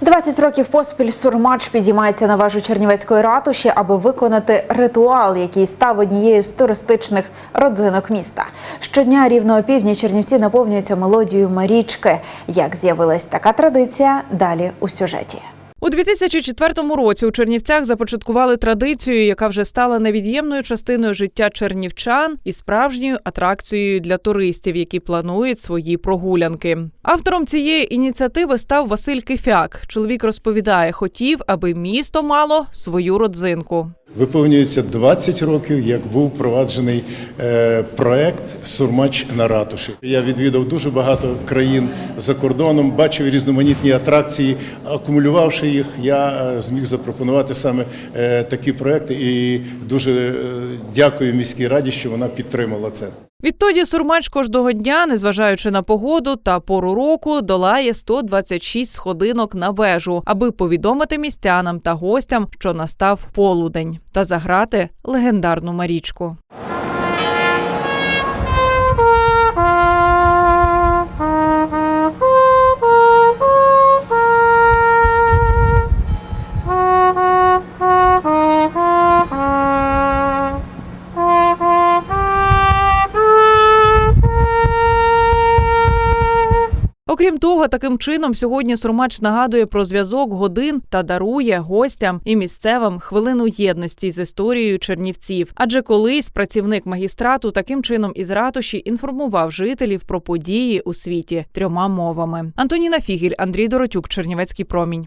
20 років поспіль Сурмач підіймається на вежу Чернівецької ратуші, аби виконати ритуал, який став однією з туристичних родзинок міста. Щодня рівно о Чернівці наповнюються мелодією Марічки. Як з'явилась така традиція? Далі у сюжеті. У 2004 році у Чернівцях започаткували традицію, яка вже стала невід'ємною частиною життя чернівчан і справжньою атракцією для туристів, які планують свої прогулянки. Автором цієї ініціативи став Василь Кифяк. Чоловік розповідає, хотів, аби місто мало свою родзинку. Виповнюється 20 років, як був впроваджений е, проект Сурмач на ратуші. Я відвідав дуже багато країн за кордоном, бачив різноманітні атракції. Акумулювавши їх, я е, зміг запропонувати саме е, такі проекти. І дуже е, дякую міській раді, що вона підтримала це. Відтоді Сурмач кожного дня, незважаючи на погоду та пору року, долає 126 сходинок на вежу, аби повідомити містянам та гостям, що настав полудень, та заграти легендарну Марічку. Окрім того, таким чином сьогодні Сурмач нагадує про зв'язок годин та дарує гостям і місцевим хвилину єдності з історією чернівців. Адже колись працівник магістрату таким чином із ратуші інформував жителів про події у світі трьома мовами. Антоніна Фігіль, Андрій Доротюк, Чернівецький промінь.